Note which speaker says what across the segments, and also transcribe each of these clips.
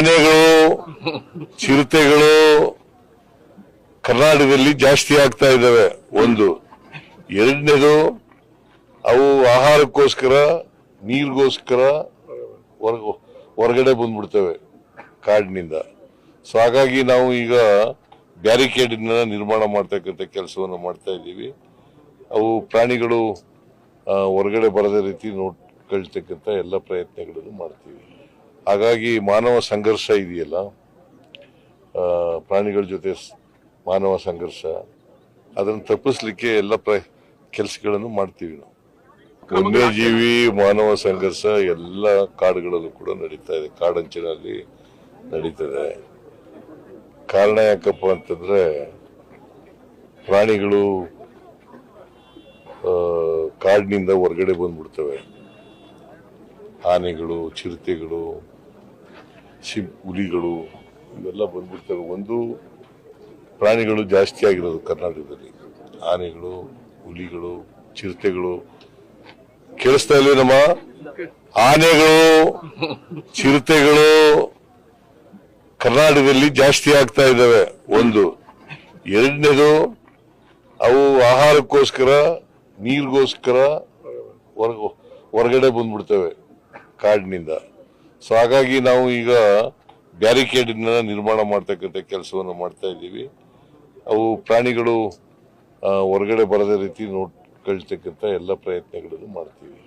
Speaker 1: ಆನೆಗಳು, ಚಿರತೆಗಳು ಕರ್ನಾಟಕದಲ್ಲಿ ಜಾಸ್ತಿ ಆಗ್ತಾ ಇದ್ದಾವೆ. ಒಂದು. ಎರಡನೇದು, ಅವು ಆಹಾರಕ್ಕೋಸ್ಕರ, ನೀರಿಗೋಸ್ಕರ ಹೊರಗ- ಹೊರಗಡೆ ಬಂದ್ಬಿಡ್ತವೆ ಕಾಡಿನಿಂದ. ಸೊ ಹಾಗಾಗಿ ನಾವು ಈಗ ಬ್ಯಾರಿಕೇಡ್ ನಿರ್ಮಾಣ ಮಾಡ್ತಕ್ಕಂಥ ಕೆಲಸವನ್ನು ಮಾಡ್ತಾ ಇದ್ದೀವಿ. ಅವು ಪ್ರಾಣಿಗಳು ಹೊರಗಡೆ ಬರದ ರೀತಿ ನೋಡ್ಕೊಳ್ತಕ್ಕಂಥ ಎಲ್ಲ ಪ್ರಯತ್ನಗಳನ್ನು ಮಾಡ್ತೀವಿ. ಹಾಗಾಗಿ ಮಾನವ ಸಂಘರ್ಷ ಇದೆಯಲ್ಲ? ಪ್ರಾಣಿಗಳ ಜೊತೆ ಮಾನವ ಸಂಘರ್ಷ ಅದನ್ನು ತಪ್ಪಿಸ್ಲಿಕ್ಕೆ ಎಲ್ಲ ಪ್ರ ಕೆಲಸಗಳನ್ನು ಮಾಡ್ತೀವಿ ನಾವು. ವನ್ಯಜೀವಿ ಮಾನವ ಸಂಘರ್ಷ ಎಲ್ಲ ಕಾಡುಗಳಲ್ಲೂ ಕೂಡ ನಡೀತಾ ಇದೆ. ಕಾಡಂಚಿನಲ್ಲಿ ನಡೀತದೆ. ಕಾರಣ ಯಾಕಪ್ಪ ಅಂತಂದ್ರೆ ಪ್ರಾಣಿಗಳು ಕಾಡಿನಿಂದ ಹೊರಗಡೆ ಬಂದ್ಬಿಡ್ತವೆ. ಆನೆಗಳು ಚಿರತೆಗಳು ಸಿ ಹುಲಿಗಳು, ಇವೆಲ್ಲ ಬಂದ್ಬಿಡ್ತವೆ. ಒಂದು, ಪ್ರಾಣಿಗಳು ಜಾಸ್ತಿ ಆಗಿರೋದು ಕರ್ನಾಟಕದಲ್ಲಿ. ಆನೆಗಳು, ಹುಲಿಗಳು, ಚಿರತೆಗಳು. ಕೇಳಿಸ್ತಾ ಇಲ್ವೇನಮ್ಮ ಆನೆಗಳು, ಚಿರತೆಗಳು ಕರ್ನಾಟಕದಲ್ಲಿ ಜಾಸ್ತಿ ಆಗ್ತಾ ಇದ್ದಾವೆ. ಒಂದು, ಎರಡನೇದು, ಅವು ಆಹಾರಕ್ಕೋಸ್ಕರ, ನೀರಿಗೋಸ್ಕರ ಹೊರಗ- ಹೊರಗಡೆ ಬಂದ್ಬಿಡ್ತವೆ ಕಾಡಿನಿಂದ. ಸೊ ಹಾಗಾಗಿ ನಾವು ಈಗ ಬ್ಯಾರಿಕೇಡ್ ನಿರ್ಮಾಣ ಮಾಡ್ತಕ್ಕಂಥ ಕೆಲಸವನ್ನು ಮಾಡ್ತಾ ಇದ್ದೀವಿ. ಅವು ಪ್ರಾಣಿಗಳು ಹೊರಗಡೆ ಬರದ ರೀತಿ ನೋಡ್ಕೊಳ್ತಕ್ಕಂಥ ಎಲ್ಲ ಪ್ರಯತ್ನಗಳನ್ನು ಮಾಡ್ತೀವಿ.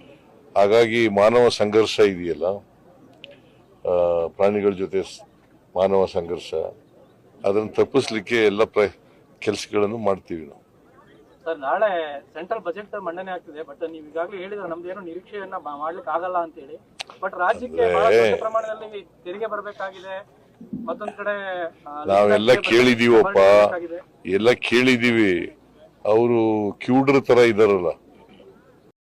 Speaker 1: ಹಾಗಾಗಿ ಮಾನವ ಸಂಘರ್ಷ ಇದೆಯಲ್ಲ ಪ್ರಾಣಿಗಳ ಜೊತೆ ಮಾನವ ಸಂಘರ್ಷ, ಅದನ್ನು ತಪ್ಪಿಸ್ಲಿಕ್ಕೆ ಎಲ್ಲ ಪ್ರ ಕೆಲಸಗಳನ್ನು ಮಾಡ್ತೀವಿ ನಾವು.
Speaker 2: ಸರ್ ನಾಳೆ ಸೆಂಟ್ರಲ್ ಬಜೆಟ್ ಮಂಡನೆ ಆಗ್ತಿದೆ ಬಟ್ ನೀವು ಈಗಾಗಲೇ ಹೇಳಿದ್ರೆ ನಮ್ದು ಏನೋ ನಿರೀಕ್ಷೆಯನ್ನ ಮಾಡ್ಲಿಕ್ಕೆ ಆಗಲ್ಲ ಅಂತ ಹೇಳಿ ಬಟ್ ರಾಜ್ಯಕ್ಕೆ ಬಹಳ ದೊಡ್ಡ ಪ್ರಮಾಣದಲ್ಲಿ ತೆರಿಗೆ ಬರಬೇಕಾಗಿದೆ. ಮತ್ತೊಂದ್ ಕಡೆ
Speaker 1: ನಾವೆಲ್ಲ ಕೇಳಿದೀವಪ್ಪ. ಎಲ್ಲ ಕೇಳಿದೀವಿ. ಅವರು ಕ್ಯೂಡ್ರ ತರ ಇದಾರಲ್ಲ.